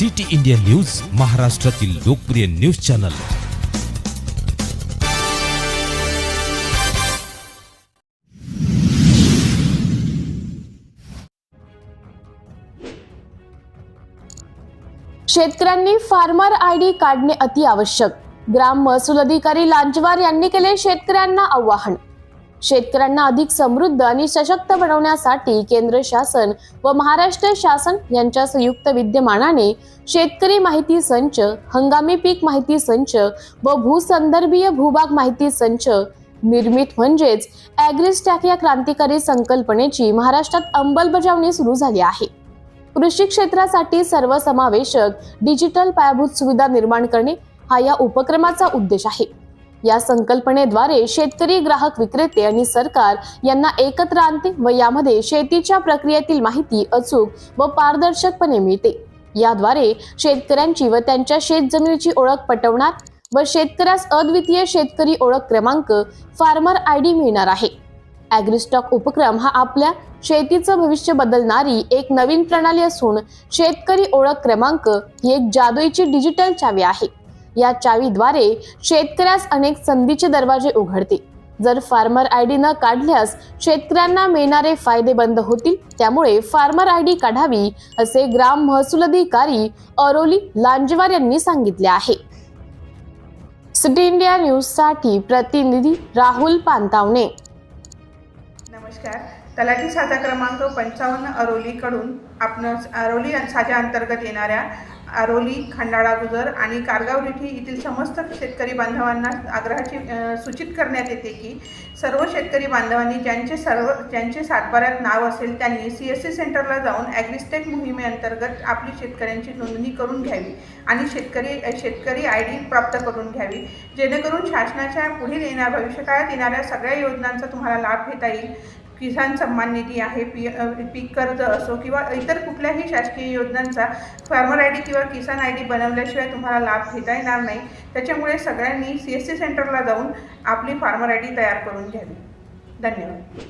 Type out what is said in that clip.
City India news महाराष्ट्रातील लोकप्रिय news channel. शेतकऱ्यांनी फार्मर आय डी काढणे अति आवश्यक ग्राम महसूल अधिकारी लांजवार यांनी केले शेतकऱ्यांना आवाहन. शेतकऱ्यांना अधिक समृद्ध आणि सशक्त बनवण्यासाठी केंद्र शासन व महाराष्ट्र शासन यांच्या संयुक्त विद्यमानाने शेतकरी माहिती संच हंगामी पीक माहिती संच व भूसंदर्भीय भूभाग माहिती संच निर्मित म्हणजेच ॲग्रिस्टॅक या क्रांतिकारी संकल्पनेची महाराष्ट्रात अंमलबजावणी सुरू झाली आहे. कृषी क्षेत्रासाठी सर्वसमावेशक डिजिटल पायाभूत सुविधा निर्माण करणे हा या उपक्रमाचा उद्देश आहे. या संकल्पनेद्वारे शेतकरी ग्राहक विक्रेते आणि सरकार यांना एकत्र आणते व यामध्ये शेतीच्या प्रक्रियेतील माहिती अचूक व पारदर्शकपणे मिळते. याद्वारे शेतकऱ्यांची व त्यांच्या शेतजमिनीची ओळख पटवणार व शेतकऱ्यास अद्वितीय शेतकरी ओळख क्रमांक फार्मर आय डी मिळणार आहे. ॲग्रिस्टॉक उपक्रम हा आपल्या शेतीचं भविष्य बदलणारी एक नवीन प्रणाली असून शेतकरी ओळख क्रमांक ही एक जादुईची डिजिटल चावी आहे. या चावीद्वारे शेतकऱ्यास अनेक संधीचे दरवाजे उघडते जर फार्मर आय डी न काढल्यास शेतकऱ्यांना मिळणारे फायदे बंद होतील. त्यामुळे फार्मर आय डी काढावी असे ग्राम महसूल अधिकारी अरोली लांजेवार यांनी सांगितले आहे. सिटी इंडिया न्यूजसाठी प्रतिनिधी राहुल पानतावणे. नमस्कार. तलाठी साधा क्रमांक पंचावन्न अरोलीकडून आपण अरोली साध्या अंतर्गत येणाऱ्या अरोली खंडाळा गुजर आणि कारगाव रिठी येथील समस्त शेतकरी बांधवांना आग्रहाची सूचित करण्यात येते की सर्व शेतकरी बांधवांनी ज्यांचे सर्व ज्यांचे सातबाऱ्यात नाव असेल त्यांनी सी एस सी सेंटरला जाऊन ॲग्रिस्टेक मोहिमेअंतर्गत आपली शेतकऱ्यांची नोंदणी करून घ्यावी आणि शेतकरी शेतकरी आय डी प्राप्त करून घ्यावी. जेणेकरून शासनाच्या पुढील येणार भविष्यकाळात येणाऱ्या सगळ्या योजनांचा तुम्हाला लाभ घेता येईल. किसान सन्मान निधी आहे पी पीक कर्ज असो किंवा इतर कुठल्याही शासकीय योजनांचा फार्मर आय डी किंवा किसान आय डी बनवल्याशिवाय तुम्हाला लाभ घेता येणार नाही. त्याच्यामुळे सगळ्यांनी सी एस सी सेंटरला जाऊन आपली फार्मर आय डी तयार करून घ्यावी. धन्यवाद.